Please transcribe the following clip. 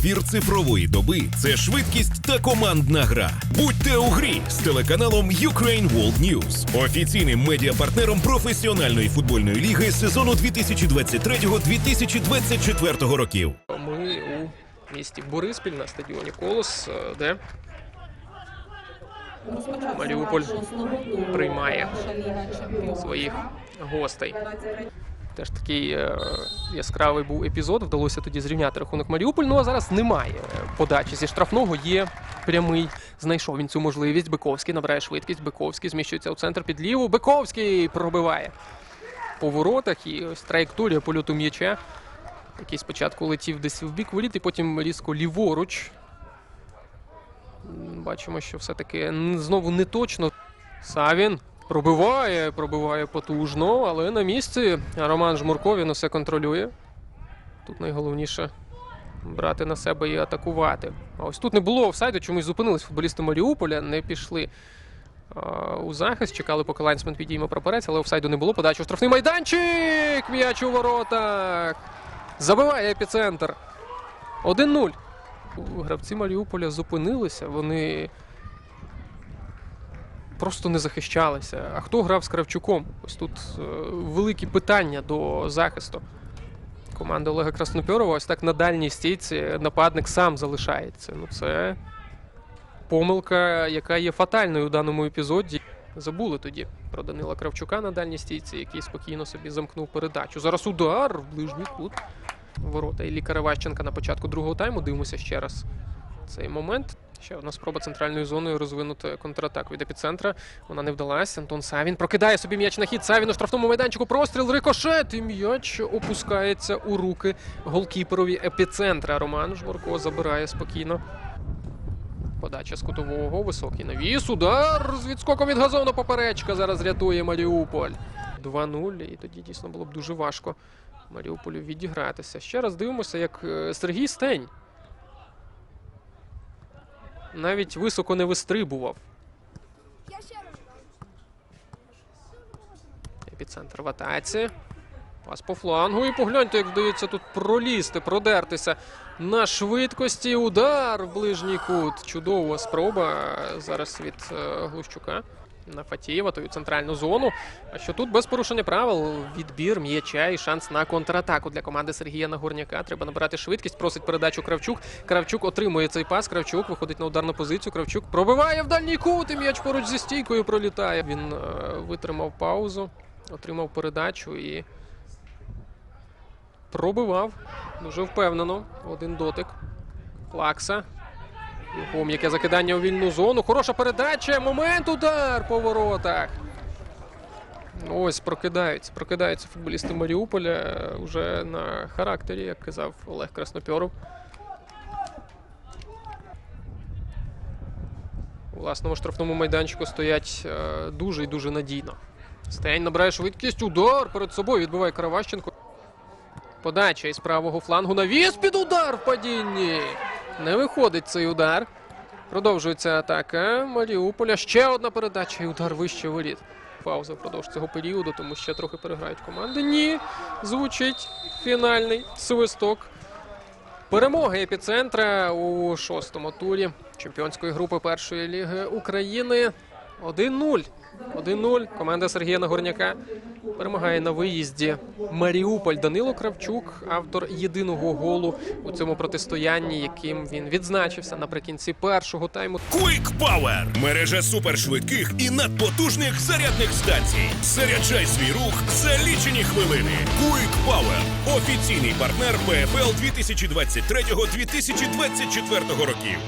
Ефір цифрової доби це швидкість та командна гра. Будьте у грі з телеканалом Ukraine World News, офіційним медіапартнером професіональної футбольної ліги сезону 2023-2024 років. Ми у місті Бориспіль на стадіоні Колос, е, де Маріуполь приймає своїх гостей. Теж такий е, яскравий був епізод. Вдалося тоді зрівняти рахунок Маріуполь. Ну а зараз немає подачі зі штрафного. Є прямий. Знайшов він цю можливість. Биковський набирає швидкість. Биковський зміщується у центр під ліву. Биковський пробиває по воротах. І ось траєкторія польоту м'яча. Який спочатку летів десь в бік воріт, і потім різко ліворуч. Бачимо, що все-таки знову не точно. Савін пробиває, пробиває потужно, але на місці Роман Жмурко він усе контролює. Тут найголовніше брати на себе і атакувати. А ось тут не було офсайду, чомусь зупинились футболісти Маріуполя, не пішли а, у захист, чекали, поки лайнсмен підійме прапорець, але офсайду не було. Подача у штрафний майданчик! М'яч у воротах! Забиває епіцентр. 1-0. Гравці Маріуполя зупинилися. Вони просто не захищалися. А хто грав з Кравчуком? Ось тут е, великі питання до захисту. Команда Олега Краснопьорова ось так на дальній стійці нападник сам залишається. Ну, це помилка, яка є фатальною у даному епізоді. Забули тоді про Данила Кравчука на дальній стійці, який спокійно собі замкнув передачу. Зараз удар в ближній кут. Ворота Іллі Караващенка на початку другого тайму. Дивимося ще раз цей момент. Ще одна спроба центральною зоною розвинути контратаку від епіцентра. Вона не вдалася. Антон Савін прокидає собі м'яч на хід. Савін у штрафному майданчику. Простріл, рикошет. І м'яч опускається у руки голкіперові епіцентра. Роман Жмурко забирає спокійно. Подача з кутового, високий навіс, удар з відскоком від газону поперечка. Зараз рятує Маріуполь. 2-0, і тоді дійсно було б дуже важко Маріуполю відігратися. Ще раз дивимося, як е, Сергій Стень навіть високо не вистрибував. Епіцентр в атаці. Пас по флангу. І погляньте, як вдається тут пролізти, продертися на швидкості. Удар в ближній кут. Чудова спроба зараз від е, Глущука на Фатієва, тою центральну зону. А що тут без порушення правил відбір м'яча і шанс на контратаку для команди Сергія Нагорняка. Треба набирати швидкість, просить передачу Кравчук. Кравчук отримує цей пас. Кравчук виходить на ударну позицію. Кравчук пробиває в дальній кут. І м'яч поруч зі стійкою пролітає. Він е, витримав паузу, отримав передачу і пробивав дуже впевнено. Один дотик. Плакса. Його м'яке закидання у вільну зону. Хороша передача. Момент удар по воротах. Ось прокидаються. Прокидаються футболісти Маріуполя е, уже на характері, як казав Олег Краснопьоров. У власному штрафному майданчику стоять е, дуже і дуже надійно. Стень набирає швидкість. Удар перед собою відбиває Караващенко. Подача із правого флангу навіс під удар в падінні. Не виходить цей удар. Продовжується атака Маріуполя. Ще одна передача і удар вище воріт. Пауза впродовж цього періоду, тому ще трохи переграють команди. Ні. Звучить фінальний свисток. Перемога епіцентра у шостому турі чемпіонської групи першої ліги України. 1-0. 1-0. Команда Сергія Нагорняка перемагає на виїзді. Маріуполь Данило Кравчук, автор єдиного голу у цьому протистоянні, яким він відзначився наприкінці першого тайму. Quick Power – мережа супершвидких і надпотужних зарядних станцій. Заряджай свій рух за лічені хвилини. Quick Power – офіційний партнер ПФЛ 2023-2024 років.